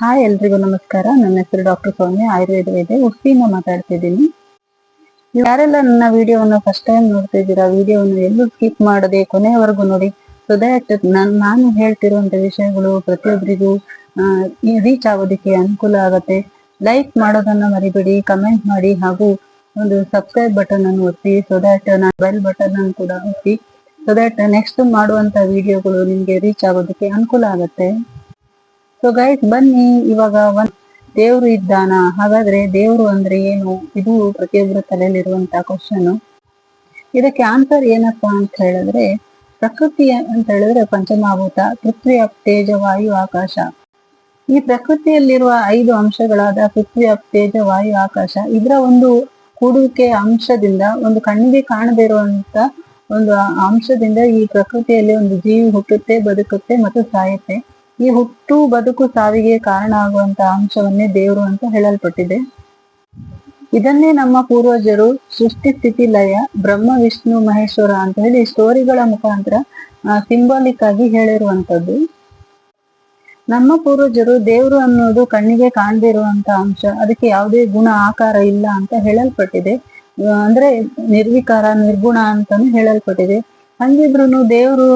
Hi ಎಲ್ರಿಗೂ ನಮಸ್ಕಾರ. ನನ್ನ ಹೆಸರು ಡಾಕ್ಟರ್ ಸೌಮ್ಯ ಆಯುರ್ವೇದ ಇದೆ ಉಡುಪಿಯಿಂದ ಮಾತಾಡ್ತಿದ್ದೀನಿ. ಯಾರೆಲ್ಲ ನನ್ನ ವಿಡಿಯೋವನ್ನು ಫಸ್ಟ್ ಟೈಮ್ ನೋಡ್ತಿದ್ದೀರಾ, ವಿಡಿಯೋವನ್ನು ಎಲ್ಲೂ ಸ್ಕಿಪ್ ಮಾಡದೆ ಕೊನೆಯವರೆಗೂ ನೋಡಿ. ಸೊ ದಟ್ ನಾನು ಹೇಳ್ತಿರುವಂತ ವಿಷಯಗಳು ಪ್ರತಿಯೊಬ್ಬರಿಗೂ ರೀಚ್ ಆಗೋದಕ್ಕೆ ಅನುಕೂಲ ಆಗುತ್ತೆ. ಲೈಕ್ ಮಾಡೋದನ್ನ ಮರಿಬೇಡಿ ಕಮೆಂಟ್ ಮಾಡಿ ಹಾಗೂ ಒಂದು ಸಬ್ಸ್ಕ್ರೈಬ್ ಬಟನ್ ಅನ್ನು ಒತ್ತಿ. ಸೊ ದಟ್ ನಾನು ಬೆಲ್ ಬಟನ್ ಅನ್ನು ಕೂಡ ಒತ್ತಿ. ಸೊ ದಟ್ ನೆಕ್ಸ್ಟ್ ಮಾಡುವಂತ ವಿಡಿಯೋಗಳು ನಿಮ್ಗೆ ರೀಚ್ ಆಗೋದಕ್ಕೆ ಅನುಕೂಲ ಆಗುತ್ತೆ. ಸೊ ಗೈಸ್ ಬನ್ನಿ, ಇವಾಗ ಒಂದ್ ದೇವ್ರು ಇದ್ದಾನ? ಹಾಗಾದ್ರೆ ದೇವ್ರು ಅಂದ್ರೆ ಏನು? ಇದು ಪ್ರತಿಯೊಬ್ಬರ ತಲೆಯಲ್ಲಿರುವಂತ ಕ್ವಶನ್ ಇದಕ್ಕೆ ಆನ್ಸರ್ ಏನಪ್ಪಾ ಅಂತ ಹೇಳಿದ್ರೆ, ಪ್ರಕೃತಿ ಅಂತ ಹೇಳಿದ್ರೆ ಪಂಚಮಾಭೂತ ಪೃಥ್ವಿ ತೇಜ, ವಾಯು, ಆಕಾಶ. ಈ ಪ್ರಕೃತಿಯಲ್ಲಿರುವ ಐದು ಅಂಶಗಳಾದ ಪೃಥ್ವಿ ತೇಜ, ವಾಯು, ಆಕಾಶ, ಇದರ ಒಂದು ಕೂಡುವಿಕೆ ಅಂಶದಿಂದ, ಒಂದು ಕಣ್ಣಿಗೆ ಕಾಣದೇ ಇರುವಂತ ಒಂದು ಅಂಶದಿಂದ ಈ ಪ್ರಕೃತಿಯಲ್ಲಿ ಒಂದು ಜೀವಿ ಹುಟ್ಟುತ್ತೆ, ಬದುಕುತ್ತೆ ಮತ್ತು ಸಾಯುತ್ತೆ. ಈ ಹುಟ್ಟು ಬದುಕು ಸಾವಿಗೆ ಕಾರಣ ಆಗುವಂತ ಅಂಶವನ್ನೇ ದೇವರು ಅಂತ ಹೇಳಲ್ಪಟ್ಟಿದೆ. ಇದನ್ನೇ ನಮ್ಮ ಪೂರ್ವಜರು ಸೃಷ್ಟಿ ಸ್ಥಿತಿ ಲಯ, ಬ್ರಹ್ಮ, ವಿಷ್ಣು, ಮಹೇಶ್ವರ ಅಂತ ಹೇಳಿ ಸ್ಟೋರಿಗಳ ಮುಖಾಂತರ ಸಿಂಬಾಲಿಕ್ ಆಗಿ ಹೇಳಿರುವಂತದ್ದು ನಮ್ಮ ಪೂರ್ವಜರು ದೇವರು ಅನ್ನೋದು ಕಣ್ಣಿಗೆ ಕಾಣದಿರುವಂತ ಅಂಶ, ಅದಕ್ಕೆ ಯಾವುದೇ ಗುಣ, ಆಕಾರ ಇಲ್ಲ ಅಂತ ಹೇಳಲ್ಪಟ್ಟಿದೆ. ಅಂದ್ರೆ ನಿರ್ವಿಕಾರ, ನಿರ್ಗುಣ ಅಂತಾನು ಹೇಳಲ್ಪಟ್ಟಿದೆ. ಹಂಗಿದ್ರು ದೇವರು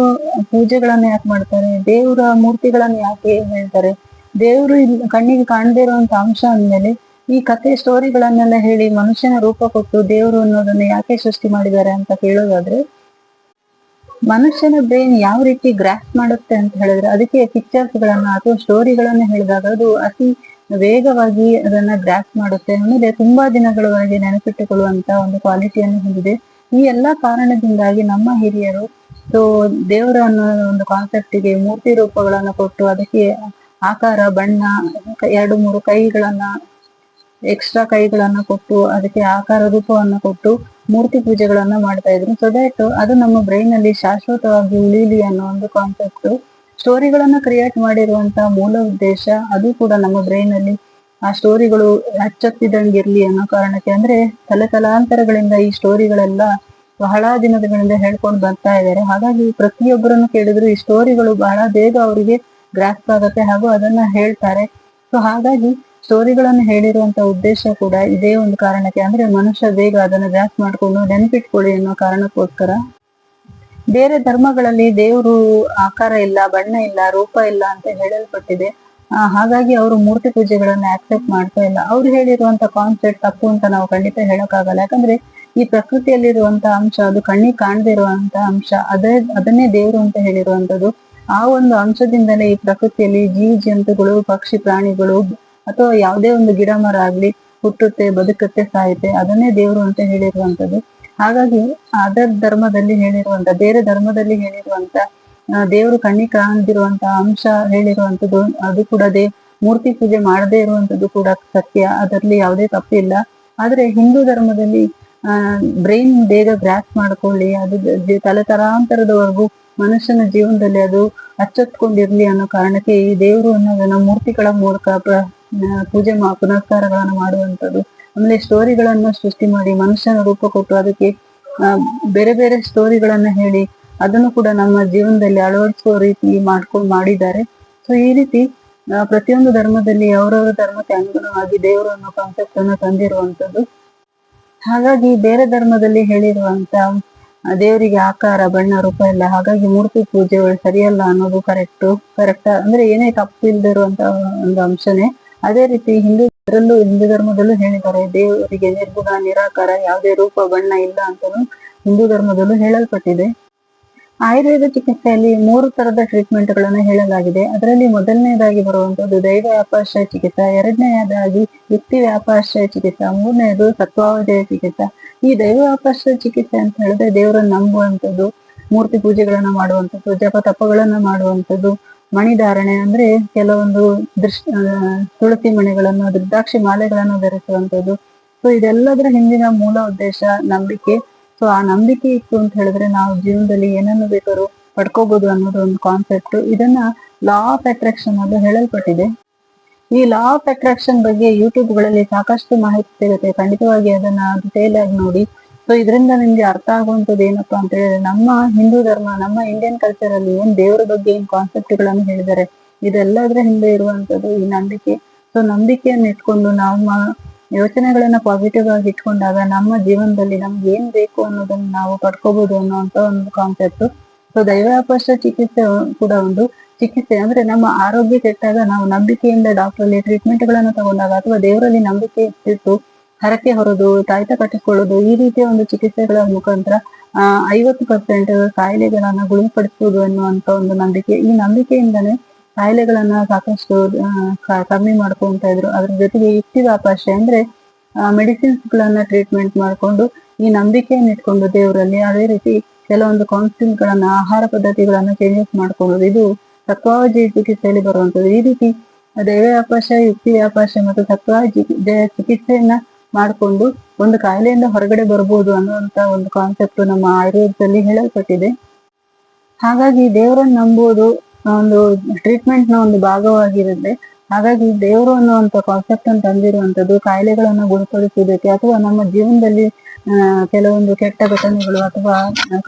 ಪೂಜೆಗಳನ್ನ ಯಾಕೆ ಮಾಡ್ತಾರೆ? ದೇವರ ಮೂರ್ತಿಗಳನ್ನ ಯಾಕೆ ಹೇಳ್ತಾರೆ? ದೇವ್ರು ಕಣ್ಣಿಗೆ ಕಾಣದೇ ಇರುವಂತ ಅಂಶ ಅಂದ್ಮೇಲೆ ಈ ಕತೆ ಸ್ಟೋರಿಗಳನ್ನೆಲ್ಲ ಹೇಳಿ ಮನುಷ್ಯನ ರೂಪ ಕೊಟ್ಟು ದೇವರು ಅನ್ನೋದನ್ನ ಯಾಕೆ ಸೃಷ್ಟಿ ಮಾಡಿದ್ದಾರೆ ಅಂತ ಕೇಳೋದಾದ್ರೆ, ಮನುಷ್ಯನ ಬ್ರೈನ್ ಯಾವ ರೀತಿ ಗ್ರಾಸ್ ಮಾಡುತ್ತೆ ಅಂತ ಹೇಳಿದ್ರೆ ಅದಕ್ಕೆ ಪಿಕ್ಚರ್ಸ್ ಗಳನ್ನ ಅಥವಾ ಸ್ಟೋರಿಗಳನ್ನ ಹೇಳಿದಾಗ ಅದು ಅತಿ ವೇಗವಾಗಿ ಅದನ್ನ ಗ್ರಾಸ್ ಮಾಡುತ್ತೆ ಆಮೇಲೆ ತುಂಬಾ ದಿನಗಳವರೆಗೆ ನೆನಪಿಟ್ಟುಕೊಳ್ಳುವಂತ ಒಂದು ಕ್ವಾಲಿಟಿಯನ್ನು ಹೊಂದಿದೆ. ಈ ಎಲ್ಲಾ ಕಾರಣದಿಂದಾಗಿ ನಮ್ಮ ಹಿರಿಯರು ಸೊ ದೇವರ ಅನ್ನೋ ಒಂದು ಕಾನ್ಸೆಪ್ಟಿಗೆ ಮೂರ್ತಿ ರೂಪಗಳನ್ನು ಕೊಟ್ಟು ಅದಕ್ಕೆ ಆಕಾರ, ಬಣ್ಣ, ಎರಡು, ಮೂರು ಕೈಗಳನ್ನ ಎಕ್ಸ್ಟ್ರಾ ಕೈಗಳನ್ನ ಕೊಟ್ಟು ಅದಕ್ಕೆ ಆಕಾರ ರೂಪವನ್ನು ಕೊಟ್ಟು ಮೂರ್ತಿ ಪೂಜೆಗಳನ್ನ ಮಾಡ್ತಾ ಇದ್ರು. ಸೊ ದಟ್ ಅದು ನಮ್ಮ ಬ್ರೈನ್ ಅಲ್ಲಿ ಶಾಶ್ವತವಾಗಿ ಉಳಿಲಿ ಅನ್ನೋ ಒಂದು ಕಾನ್ಸೆಪ್ಟ್ ಸ್ಟೋರಿಗಳನ್ನ ಕ್ರಿಯೇಟ್ ಮಾಡಿರುವಂತಹ ಮೂಲ ಉದ್ದೇಶ ಅದು ಕೂಡ ನಮ್ಮ ಬ್ರೈನ್ ಅಲ್ಲಿ ಆ ಸ್ಟೋರಿಗಳು ಅಚ್ಚೊತ್ತಿದಂಗಿರ್ಲಿ ಅನ್ನೋ ಕಾರಣಕ್ಕೆ, ಅಂದ್ರೆ ತಲೆ ತಲಾಂತರಗಳಿಂದ ಈ ಸ್ಟೋರಿಗಳೆಲ್ಲ ಬಹಳ ದಿನಗಳಿಂದ ಹೇಳ್ಕೊಂಡು ಬರ್ತಾ ಇದ್ದಾರೆ. ಹಾಗಾಗಿ ಪ್ರತಿಯೊಬ್ಬರನ್ನು ಕೇಳಿದ್ರು ಈ ಸ್ಟೋರಿಗಳು ಬಹಳ ಬೇಗ ಅವರಿಗೆ ಗ್ರಾಸ್ಪ್ ಆಗುತ್ತೆ ಹಾಗೂ ಅದನ್ನ ಹೇಳ್ತಾರೆ. ಸೊ ಹಾಗಾಗಿ ಸ್ಟೋರಿಗಳನ್ನು ಹೇಳಿರುವಂತ ಉದ್ದೇಶ ಕೂಡ ಇದೇ ಒಂದು ಕಾರಣಕ್ಕೆ, ಅಂದ್ರೆ ಮನುಷ್ಯ ಬೇಗ ಅದನ್ನ ಗ್ರಾಸ್ ಮಾಡ್ಕೊಂಡು ನೆನಪಿಟ್ಕೊಳ್ಳಿ ಅನ್ನೋ ಕಾರಣಕ್ಕೋಸ್ಕರ. ಬೇರೆ ಧರ್ಮಗಳಲ್ಲಿ ದೇವರು ಆಕಾರ ಇಲ್ಲ, ಬಣ್ಣ ಇಲ್ಲ, ರೂಪ ಇಲ್ಲ ಅಂತ ಹೇಳಲ್ಪಟ್ಟಿದೆ. ಹಾಗಾಗಿ ಅವರು ಮೂರ್ತಿ ಪೂಜೆಗಳನ್ನ ಆಕ್ಸೆಪ್ಟ್ ಮಾಡ್ತಾ ಇಲ್ಲ. ಅವ್ರು ಹೇಳಿರುವಂತ ಕಾನ್ಸೆಪ್ಟ್ ತಪ್ಪು ಅಂತ ನಾವು ಖಂಡಿತ ಹೇಳಕ್ಕಾಗಲ್ಲ. ಯಾಕಂದ್ರೆ ಈ ಪ್ರಕೃತಿಯಲ್ಲಿರುವಂತ ಅಂಶ, ಅದು ಕಣ್ಣಿಗೆ ಕಾಣದೇ ಇರುವಂತ ಅಂಶ, ಅದೇ, ಅದನ್ನೇ ದೇವರು ಅಂತ ಹೇಳಿರುವಂತದ್ದು ಆ ಒಂದು ಅಂಶದಿಂದಲೇ ಈ ಪ್ರಕೃತಿಯಲ್ಲಿ ಜೀವಿ ಜಂತುಗಳು, ಪಕ್ಷಿ ಪ್ರಾಣಿಗಳು, ಅಥವಾ ಯಾವುದೇ ಒಂದು ಗಿಡ ಮರ ಆಗ್ಲಿ, ಹುಟ್ಟುತ್ತೆ, ಬದುಕುತ್ತೆ, ಸಾಯುತ್ತೆ, ಅದನ್ನೇ ದೇವರು ಅಂತ ಹೇಳಿರುವಂತದ್ದು ಹಾಗಾಗಿ ಅದರ್ ಧರ್ಮದಲ್ಲಿ ಹೇಳಿರುವಂತ, ಬೇರೆ ಧರ್ಮದಲ್ಲಿ ಹೇಳಿರುವಂತ ದೇವರು ಕಣ್ಣಿಗೆ ಕಾಣದಿರುವಂತ ಅಂಶ ಹೇಳಿರುವಂತದ್ದು ಅದು ಕೂಡ ದೇ, ಮೂರ್ತಿ ಪೂಜೆ ಮಾಡದೇ ಇರುವಂತದ್ದು ಕೂಡ ಸತ್ಯ, ಅದರಲ್ಲಿ ಯಾವುದೇ ತಪ್ಪಿಲ್ಲ ಆದ್ರೆ ಹಿಂದೂ ಧರ್ಮದಲ್ಲಿ ಬ್ರೈನ್ ಬೇಗ ಗ್ರಾಸ್ ಮಾಡ್ಕೊಳ್ಳಿ, ಅದು ತಲೆ ತಲಾಂತರದವರೆಗೂ ಮನುಷ್ಯನ ಜೀವನದಲ್ಲಿ ಅದು ಅಚ್ಚೊತ್ಕೊಂಡಿರ್ಲಿ ಅನ್ನೋ ಕಾರಣಕ್ಕೆ ಈ ದೇವರು ಅನ್ನೋದನ್ನ ಮೂರ್ತಿಗಳ ಮೂಲಕ ಪೂಜೆ ಮಾ, ಪುನಸ್ಕಾರಗಳನ್ನು ಮಾಡುವಂಥದ್ದು. ಆಮೇಲೆ ಸ್ಟೋರಿಗಳನ್ನು ಸೃಷ್ಟಿ ಮಾಡಿ, ಮನುಷ್ಯನ ರೂಪ ಕೊಟ್ಟು ಅದಕ್ಕೆ ಬೇರೆ ಬೇರೆ ಸ್ಟೋರಿಗಳನ್ನ ಹೇಳಿ ಅದನ್ನು ಕೂಡ ನಮ್ಮ ಜೀವನದಲ್ಲಿ ಅಳವಡಿಸುವ ರೀತಿ ಮಾಡ್ಕೊಂಡು ಮಾಡಿದ್ದಾರೆ. ಸೊ ಈ ರೀತಿ ಪ್ರತಿಯೊಂದು ಧರ್ಮದಲ್ಲಿ ಅವರವರ ಧರ್ಮಕ್ಕೆ ಅನುಗುಣವಾಗಿ ದೇವರು ಅನ್ನೋ ಕಾನ್ಸೆಪ್ಟ್ ಅನ್ನು ತಂದಿರುವಂತದ್ದು ಹಾಗಾಗಿ ಬೇರೆ ಧರ್ಮದಲ್ಲಿ ಹೇಳಿರುವಂತ ದೇವರಿಗೆ ಆಕಾರ, ಬಣ್ಣ, ರೂಪ ಇಲ್ಲ ಹಾಗಾಗಿ ಮೂರ್ತಿ ಪೂಜೆ ಸರಿಯಲ್ಲ ಅನ್ನೋದು ಕರೆಕ್ಟ್ ಕರೆಕ್ಟ್ ಅಂದ್ರೆ ಏನೇ ತಪ್ಪು ಇಲ್ದಿರುವಂತ ಒಂದು ಅಂಶನೇ. ಅದೇ ರೀತಿ ಹಿಂದೂ ಹಿಂದೂ ಧರ್ಮದಲ್ಲೂ ಹೇಳಿದ್ದಾರೆ, ದೇವರಿಗೆ ನಿರ್ಗುಣ, ನಿರಾಕಾರ, ಯಾವುದೇ ರೂಪ, ಬಣ್ಣ ಇಲ್ಲ ಅಂತಲೂ ಹಿಂದೂ ಧರ್ಮದಲ್ಲೂ ಹೇಳಲ್ಪಟ್ಟಿದೆ. ಆಯುರ್ವೇದ ಚಿಕಿತ್ಸೆಯಲ್ಲಿ ಮೂರು ತರದ ಟ್ರೀಟ್ಮೆಂಟ್ ಗಳನ್ನ ಹೇಳಲಾಗಿದೆ. ಅದರಲ್ಲಿ ಮೊದಲನೇದಾಗಿ ಬರುವಂತದ್ದು ದೈವ ವ್ಯಾಪಾಶ್ರಯ ಚಿಕಿತ್ಸಾ, ಎರಡನೆಯದಾಗಿ ಯುಕ್ತಿ ವ್ಯಾಪಾಶ್ರಯ ಚಿಕಿತ್ಸಾ ಮೂರನೆಯದು ಸತ್ವಾವಜಯ ಚಿಕಿತ್ಸಾ. ಈ ದೈವ ವ್ಯಾಪಾಶ್ರಯ ಚಿಕಿತ್ಸೆ ಅಂತ ಹೇಳಿದ್ರೆ ದೇವರನ್ನ ನಂಬುವಂಥದ್ದು, ಮೂರ್ತಿ ಪೂಜೆಗಳನ್ನ ಮಾಡುವಂಥದ್ದು, ಜಪ ತಪಗಳನ್ನ ಮಾಡುವಂಥದ್ದು, ಮಣಿಧಾರಣೆ ಅಂದ್ರೆ ಕೆಲವೊಂದು ದೃಶ್ ತುಳಸಿ ಮಣಿಗಳನ್ನು, ರುದ್ರಾಕ್ಷಿ ಮಾಲೆಗಳನ್ನು ಧರಿಸುವಂಥದ್ದು. ಸೊ ಇದೆಲ್ಲದರ ಹಿಂದಿನ ಮೂಲ ಉದ್ದೇಶ ನಂಬಿಕೆ. ಸೊ ಆ ನಂಬಿಕೆ ಇತ್ತು ಅಂತ ಹೇಳಿದ್ರೆ ನಾವು ಜೀವನದಲ್ಲಿ ಏನನ್ನು ಬೇಕಾದ್ರೂ ಪಡ್ಕೋಬಹುದು ಅನ್ನೋದು ಒಂದು ಕಾನ್ಸೆಪ್ಟ್ ಇದನ್ನ ಲಾ ಆಫ್ ಅಟ್ರಾಕ್ಷನ್ ಅಂತ ಹೇಳಲ್ಪಟ್ಟಿದೆ. ಈ ಲಾ ಆಫ್ ಅಟ್ರಾಕ್ಷನ್ ಬಗ್ಗೆ ಯೂಟ್ಯೂಬ್ಗಳಲ್ಲಿ ಸಾಕಷ್ಟು ಮಾಹಿತಿ ಸಿಗುತ್ತೆ. ಖಂಡಿತವಾಗಿ ಅದನ್ನ ಡಿಟೇಲ್ ಆಗಿ ನೋಡಿ. ಸೊ ಇದರಿಂದ ನಿಮ್ಗೆ ಅರ್ಥ ಆಗುವಂತದ್ದು ಏನಪ್ಪಾ ಅಂತ ಹೇಳಿದ್ರೆ, ನಮ್ಮ ಹಿಂದೂ ಧರ್ಮ, ನಮ್ಮ ಇಂಡಿಯನ್ ಕಲ್ಚರ್ ಅಲ್ಲಿ ಏನ್ ದೇವರ ಬಗ್ಗೆ ಏನ್ ಕಾನ್ಸೆಪ್ಟ್ಗಳನ್ನು ಹೇಳಿದ್ದಾರೆ, ಇದೆಲ್ಲದರ ಹಿಂದೆ ಇರುವಂತದ್ದು ಈ ನಂಬಿಕೆ. ಸೊ ನಂಬಿಕೆಯನ್ನು ಇಟ್ಕೊಂಡು ನಮ್ಮ ಯೋಚನೆಗಳನ್ನ ಪಾಸಿಟಿವ್ ಆಗಿ ಇಟ್ಕೊಂಡಾಗ ನಮ್ಮ ಜೀವನದಲ್ಲಿ ನಮ್ಗೆ ಏನ್ ಬೇಕು ಅನ್ನೋದನ್ನ ನಾವು ಪಡ್ಕೋಬಹುದು ಅನ್ನೋಂತ ಒಂದು ಕಾನ್ಸೆಪ್ಟ್ ಸೊ ದೈವಾಪರ್ಶ ಚಿಕಿತ್ಸೆ ಕೂಡ ಒಂದು ಚಿಕಿತ್ಸೆ. ಅಂದ್ರೆ ನಮ್ಮ ಆರೋಗ್ಯ ಕೆಟ್ಟಾಗ ನಾವು ನಂಬಿಕೆಯಿಂದ ಡಾಕ್ಟರ್ ಅಲ್ಲಿ ಟ್ರೀಟ್ಮೆಂಟ್ಗಳನ್ನು ತಗೊಂಡಾಗ ಅಥವಾ ದೇವರಲ್ಲಿ ನಂಬಿಕೆ ಇಟ್ಟು ಹರಕೆ ಹೊರದು, ತಾಯ್ತ ಕಟ್ಟಿಕೊಳ್ಳೋದು ಈ ರೀತಿಯ ಒಂದು ಚಿಕಿತ್ಸೆಗಳ ಮುಖಾಂತರ ಐವತ್ತು ಪರ್ಸೆಂಟ್ ಕಾಯಿಲೆಗಳನ್ನ ಗುಣಪಡಿಸುವುದು ಅನ್ನುವಂತ ಒಂದು ನಂಬಿಕೆ. ಈ ನಂಬಿಕೆಯಿಂದನೇ ಕಾಯಿಲೆಗಳನ್ನ ಸಾಕಷ್ಟು ಕಮ್ಮಿ ಮಾಡ್ಕೊಂತ ಇದ್ರು. ಅದ್ರ ಜೊತೆಗೆ ಯುಕ್ತಿ ವ್ಯಾಪಾರ ಅಂದ್ರೆ ಮೆಡಿಸಿನ್ಸ್ ಗಳನ್ನ ಟ್ರೀಟ್ಮೆಂಟ್ ಮಾಡ್ಕೊಂಡು, ಈ ನಂಬಿಕೆಯನ್ನು ಇಟ್ಕೊಂಡು ದೇವರಲ್ಲಿ ಅದೇ ರೀತಿ ಕೆಲವೊಂದು ಕೌನ್ಸಿಲ್ ಗಳನ್ನ ಆಹಾರ ಪದ್ಧತಿಗಳನ್ನ ಚೇಂಜಸ್ ಮಾಡ್ಕೊಳ್ಳೋದು. ಇದು ಸತ್ವಾವಜಿ ಚಿಕಿತ್ಸೆಯಲ್ಲಿ ಬರುವಂತದ್ದು ಈ ರೀತಿ ದೈವ ವ್ಯಾಪಾರ ಯುಕ್ತಿ ವ್ಯಾಪಾಶ ಮತ್ತು ಸತ್ವಾಜಿ ಚಿಕಿತ್ಸೆಯನ್ನ ಮಾಡಿಕೊಂಡು ಒಂದು ಕಾಯಿಲೆಯಿಂದ ಹೊರಗಡೆ ಬರ್ಬೋದು ಅನ್ನುವಂತ ಒಂದು ಕಾನ್ಸೆಪ್ಟ್ ನಮ್ಮ ಆಯುರ್ವೇದದಲ್ಲಿ ಹೇಳಲ್ಪಟ್ಟಿದೆ. ಹಾಗಾಗಿ ದೇವರನ್ನ ನಂಬುವುದು ಒಂದು ಟ್ರೀಟ್ಮೆಂಟ್ನ ಒಂದು ಭಾಗವಾಗಿರುತ್ತೆ. ಹಾಗಾಗಿ ದೇವರು ಅನ್ನುವಂತ ಕಾನ್ಸೆಪ್ಟ್ ಅನ್ನು ತಂದಿರುವಂತದ್ದು ಕಾಯಿಲೆಗಳನ್ನ ಗುಣಪಡಿಸುವುದಕ್ಕೆ ಅಥವಾ ನಮ್ಮ ಜೀವನದಲ್ಲಿ ಕೆಲವೊಂದು ಕೆಟ್ಟ ಘಟನೆಗಳು ಅಥವಾ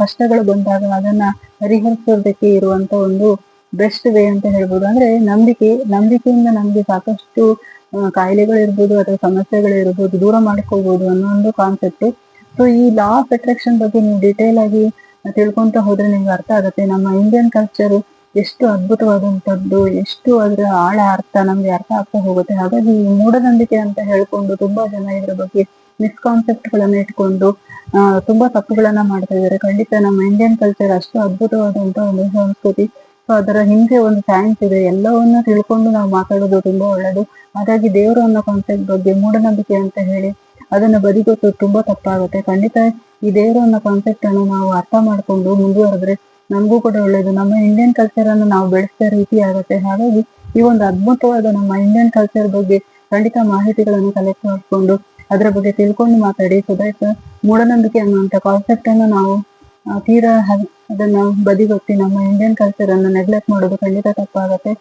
ಕಷ್ಟಗಳು ಬಂದಾಗ ಅದನ್ನ ಪರಿಹರಿಸೋದಕ್ಕೆ ಇರುವಂತ ಒಂದು ಬೆಸ್ಟ್ ವೇ ಅಂತ ಹೇಳ್ಬೋದು. ಅಂದ್ರೆ ನಂಬಿಕೆ, ನಂಬಿಕೆಯಿಂದ ನಮ್ಗೆ ಸಾಕಷ್ಟು ಕಾಯಿಲೆಗಳಿರ್ಬೋದು ಅಥವಾ ಸಮಸ್ಯೆಗಳಿರ್ಬೋದು ದೂರ ಮಾಡ್ಕೋಬಹುದು ಅನ್ನೋ ಒಂದು ಕಾನ್ಸೆಪ್ಟ್ ಸೊ ಈ ಲಾ ಆಫ್ ಅಟ್ರಾಕ್ಷನ್ ಬಗ್ಗೆ ನೀವು ಡೀಟೇಲ್ ಆಗಿ ತಿಳ್ಕೊಂತ ಹೋದ್ರೆ ನಿಮ್ಗೆ ಅರ್ಥ ಆಗುತ್ತೆ. ನಮ್ಮ ಇಂಡಿಯನ್ ಕಲ್ಚರ್ ಎಷ್ಟು ಅದ್ಭುತವಾದಂತದ್ದು ಎಷ್ಟು ಅದರ ಆಳ ಅರ್ಥ ನಮ್ಗೆ ಅರ್ಥ ಆಗ್ತಾ ಹೋಗುತ್ತೆ. ಹಾಗಾಗಿ ಈ ಮೂಢನಂಬಿಕೆ ಅಂತ ಹೇಳ್ಕೊಂಡು ತುಂಬಾ ಜನ ಇದ್ರ ಬಗ್ಗೆ ಮಿಸ್ಕಾನ್ಸೆಪ್ಟ್ ಗಳನ್ನ ಇಟ್ಕೊಂಡು ತುಂಬಾ ತಪ್ಪುಗಳನ್ನ ಮಾಡ್ತಾ ಇದ್ದಾರೆ. ಖಂಡಿತ ನಮ್ಮ ಇಂಡಿಯನ್ ಕಲ್ಚರ್ ಅಷ್ಟು ಅದ್ಭುತವಾದಂತ ಒಂದು ಸಂಸ್ಕೃತಿ. ಸೊ ಅದರ ಹಿಂದೆ ಒಂದು ಸೈನ್ಸ್ ಇದೆ. ಎಲ್ಲವನ್ನ ತಿಳ್ಕೊಂಡು ನಾವು ಮಾತಾಡೋದು ತುಂಬಾ ಒಳ್ಳೇದು. ಹಾಗಾಗಿ ದೇವರು ಅನ್ನೋ ಕಾನ್ಸೆಪ್ಟ್ ಬಗ್ಗೆ ಮೂಢನಂಬಿಕೆ ಅಂತ ಹೇಳಿ ಅದನ್ನ ಬದಿಗೊತ್ತು ತುಂಬಾ ತಪ್ಪಾಗುತ್ತೆ. ಖಂಡಿತ ಈ ದೇವರು ಅನ್ನೋ ಕಾನ್ಸೆಪ್ಟ್ ಅನ್ನು ನಾವು ಅರ್ಥ ಮಾಡ್ಕೊಂಡು ಮುಂದುವರೆದ್ರೆ ನಮಗೂ ಕೂಡ ಒಳ್ಳೇದು. ನಮ್ಮ ಇಂಡಿಯನ್ ಕಲ್ಚರ್ ಅನ್ನು ನಾವು ಬೆಳೆಸಿದ ರೀತಿ ಆಗುತ್ತೆ. ಹಾಗಾಗಿ ಈ ಒಂದು ಅದ್ಭುತವಾದ ನಮ್ಮ ಇಂಡಿಯನ್ ಕಲ್ಚರ್ ಬಗ್ಗೆ ಖಂಡಿತ ಮಾಹಿತಿಗಳನ್ನು ಕಲೆಕ್ಟ್ ಮಾಡಿಕೊಂಡು ಅದರ ಬಗ್ಗೆ ತಿಳ್ಕೊಂಡು ಮಾತಾಡಿ. ಸೊ ಮೂಢನಂಬಿಕೆ ಅನ್ನುವಂಥ ಕಾನ್ಸೆಪ್ಟ್ ಅನ್ನು ನಾವು ತೀರಾ ಅದನ್ನ ಬದಿಗೊತ್ತಿ ನಮ್ಮ ಇಂಡಿಯನ್ ಕಲ್ಚರ್ ಅನ್ನು ನೆಗ್ಲೆಕ್ಟ್ ಮಾಡೋದು ಖಂಡಿತ ತಪ್ಪಾಗತ್ತೆ.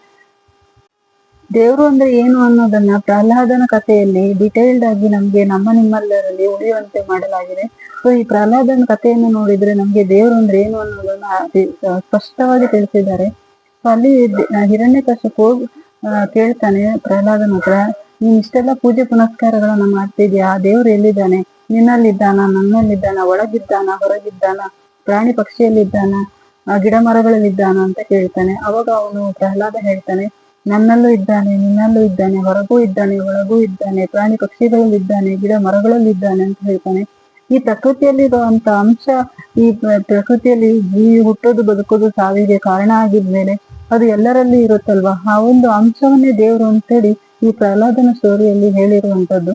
ದೇವರು ಅಂದ್ರೆ ಏನು ಅನ್ನೋದನ್ನ ಪ್ರಹ್ಲಾದನ ಕಥೆಯಲ್ಲಿ ಡಿಟೇಲ್ಡ್ ಆಗಿ ನಮ್ಗೆ ನಮ್ಮ ನಿಮ್ಮಲ್ಲರಲ್ಲಿ ಉಳಿಯುವಂತೆ ಮಾಡಲಾಗಿದೆ. ಸೊ ಈ ಪ್ರಹ್ಲಾದನ ಕಥೆಯನ್ನು ನೋಡಿದ್ರೆ ನಮ್ಗೆ ದೇವ್ರು ಅಂದ್ರೆ ಏನು ಅನ್ನೋದನ್ನ ಸ್ಪಷ್ಟವಾಗಿ ತಿಳಿಸಿದ್ದಾರೆ. ಅಲ್ಲಿ ಹಿರಣ್ಯ ಕಶಪು ಕೇಳ್ತಾನೆ ಪ್ರಹ್ಲಾದನ ಹತ್ರ, ನೀನ್ ಇಷ್ಟೆಲ್ಲ ಪೂಜೆ ಪುನಸ್ಕಾರಗಳನ್ನ ಮಾಡ್ತಿದ್ಯಾ? ಆ ದೇವ್ರು ಎಲ್ಲಿದ್ದಾನೆ? ನಿನ್ನಲ್ಲಿದ್ದಾನ? ನನ್ನಲ್ಲಿದ್ದಾನ? ಒಳಗಿದ್ದಾನ? ಹೊರಗಿದ್ದಾನ? ಪ್ರಾಣಿ ಪಕ್ಷಿಯಲ್ಲಿದ್ದಾನ? ಗಿಡ ಮರಗಳಲ್ಲಿದ್ದಾನ ಅಂತ ಕೇಳ್ತಾನೆ. ಅವಾಗ ಅವನು ಪ್ರಹ್ಲಾದ ಹೇಳ್ತಾನೆ ನನ್ನಲ್ಲೂ ಇದ್ದಾನೆ, ನಿನ್ನಲ್ಲೂ ಇದ್ದಾನೆ, ಹೊರಗೂ ಇದ್ದಾನೆ, ಒಳಗೂ ಇದ್ದಾನೆ, ಪ್ರಾಣಿ ಪಕ್ಷಿಗಳಲ್ಲಿ ಇದ್ದಾನೆ, ಗಿಡ ಮರಗಳಲ್ಲಿ ಇದ್ದಾನೆ ಅಂತ ಹೇಳ್ತಾನೆ. ಈ ಪ್ರಕೃತಿಯಲ್ಲಿರುವಂತ ಅಂಶ, ಈ ಪ್ರಕೃತಿಯಲ್ಲಿ ಜೀವಿ ಹುಟ್ಟೋದು, ಬದುಕೋದು ಸಾವಿಗೆ ಕಾರಣ ಆಗಿದ್ಮೇಲೆ ಅದು ಎಲ್ಲರಲ್ಲಿ ಇರುತ್ತಲ್ವಾ? ಆ ಒಂದು ಅಂಶವನ್ನೇ ದೇವರು ಅಂತೇಳಿ ಈ ಪ್ರಹ್ಲಾದನ ಸ್ಟೋರಿಯಲ್ಲಿ ಹೇಳಿರುವಂತದ್ದು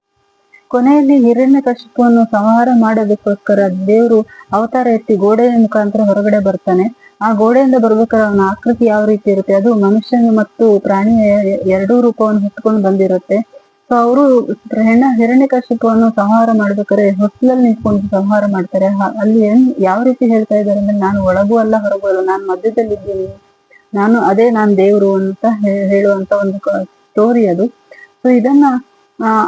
ಕೊನೆಯಲ್ಲಿ ಹಿರಣ್ಯ ಕಶಿಪವನ್ನು ಸಂಹಾರ ಮಾಡೋದಕ್ಕೋಸ್ಕರ ದೇವರು ಅವತಾರ ಎತ್ತಿ ಗೋಡೆಯ ಮುಖಾಂತರ ಹೊರಗಡೆ ಬರ್ತಾನೆ. ಆ ಗೋಡೆಯಿಂದ ಬರ್ಬೇಕಾದ್ರೆ ಅವನ ಆಕೃತಿ ಯಾವ ರೀತಿ ಇರುತ್ತೆ? ಅದು ಮನುಷ್ಯನ ಮತ್ತು ಪ್ರಾಣಿ ಎರಡೂ ರೂಪವನ್ನು ಹೊತ್ಕೊಂಡು ಬಂದಿರುತ್ತೆ. ಸೊ ಅವರು ಹೆಣ್ಣ ಹಿರಣ್ಯ ಕಶಿಪವನ್ನು ಸಂಹಾರ ಮಾಡ್ಬೇಕಾದ್ರೆ ಹೊಸ್ಲಲ್ಲಿ ನಿಂತ್ಕೊಂಡು ಸಂಹಾರ ಮಾಡ್ತಾರೆ. ಅಲ್ಲಿ ಯಾವ ರೀತಿ ಹೇಳ್ತಾ ಇದ್ದಾರೆ ಅಂದ್ರೆ, ನಾನು ಒಳಗೂ ಅಲ್ಲ, ಹೊರಗೂ ಅಲ್ಲ, ನಾನು ಮಧ್ಯದಲ್ಲಿ ಇದ್ದೀನಿ. ನಾನು ಅದೇ ನಾನು ದೇವರು ಅಂತ ಹೇಳುವಂತ ಒಂದು ಸ್ಟೋರಿ ಅದು. ಸೊ ಇದನ್ನ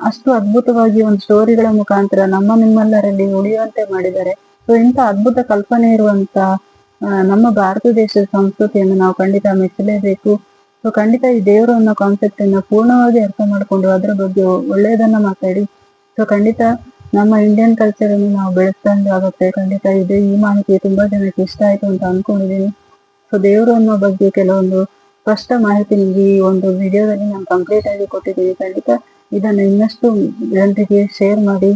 ಅಷ್ಟು ಅದ್ಭುತವಾಗಿ ಒಂದು ಸ್ಟೋರಿಗಳ ಮುಖಾಂತರ ನಮ್ಮ ನಿಮ್ಮೆಲ್ಲರಲ್ಲಿ ಉಳಿಯುವಂತೆ ಮಾಡಿದ್ದಾರೆ. ಸೊ ಇಂಥ ಅದ್ಭುತ ಕಲ್ಪನೆ ಇರುವಂತ ನಮ್ಮ ಭಾರತ ದೇಶದ ಸಂಸ್ಕೃತಿಯನ್ನು ನಾವು ಖಂಡಿತ ಮೆಚ್ಚಲೇಬೇಕು. ಸೊ ಖಂಡಿತ ಈ ದೇವರು ಅನ್ನೋ ಕಾನ್ಸೆಪ್ಟ್ ಅನ್ನ ಪೂರ್ಣವಾಗಿ ಅರ್ಥ ಮಾಡಿಕೊಂಡು ಅದರ ಬಗ್ಗೆ ಒಳ್ಳೆಯದನ್ನ ಮಾತಾಡಿ. ಸೊ ಖಂಡಿತ ನಮ್ಮ ಇಂಡಿಯನ್ ಕಲ್ಚರ್ ಅನ್ನು ನಾವು ಬೆಳೆಸ್ದಂಗೆ ಆಗುತ್ತೆ. ಖಂಡಿತ ಇದೆ ಈ ಮಾಹಿತಿ ತುಂಬಾ ಜನಕ್ಕೆ ಇಷ್ಟ ಆಯ್ತು ಅಂತ ಅನ್ಕೊಂಡಿದ್ದೀನಿ. ಸೊ ದೇವರು ಅನ್ನೋ ಬಗ್ಗೆ ಕೆಲವೊಂದು ಸ್ಪಷ್ಟ ಮಾಹಿತಿ ನಿಮಗೆ ಈ ಒಂದು ವಿಡಿಯೋದಲ್ಲಿ ನಾನು ಕಂಪ್ಲೀಟ್ ಆಗಿ ಕೊಟ್ಟಿದ್ದೀನಿ. ಖಂಡಿತ ಇದನ್ನ ಇನ್ನಷ್ಟು ಜನರಿಗೆ ಶೇರ್ ಮಾಡಿ.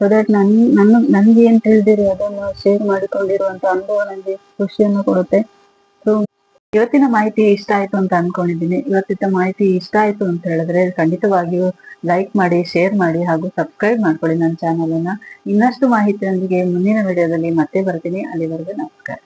ಸೊ ದಟ್ ನನ್ ನನ್ನ ನನ್ಗೆ ಏನ್ ತಿಳಿದಿರಿ, ಅದನ್ನು ಶೇರ್ ಮಾಡಿಕೊಂಡಿರುವಂತ ಅನುಭವ ನನಗೆ ಖುಷಿಯನ್ನು ಕೊಡುತ್ತೆ. ಸೊ ಇವತ್ತಿನ ಮಾಹಿತಿ ಇಷ್ಟ ಆಯ್ತು ಅಂತ ಅನ್ಕೊಂಡಿದ್ದೀನಿ ಇವತ್ತಿನ ಮಾಹಿತಿ ಇಷ್ಟ ಆಯ್ತು ಅಂತ ಹೇಳಿದ್ರೆ ಖಂಡಿತವಾಗಿಯೂ ಲೈಕ್ ಮಾಡಿ ಶೇರ್ ಮಾಡಿ ಹಾಗೂ ಸಬ್ಸ್ಕ್ರೈಬ್ ಮಾಡ್ಕೊಳ್ಳಿ ನನ್ನ ಚಾನಲ್ ಅನ್ನ. ಇನ್ನಷ್ಟು ಮಾಹಿತಿಯೊಂದಿಗೆ ಮುಂದಿನ ವಿಡಿಯೋದಲ್ಲಿ ಮತ್ತೆ ಬರ್ತೀನಿ. ಅಲ್ಲಿವರೆಗೂ ನಮಸ್ಕಾರ.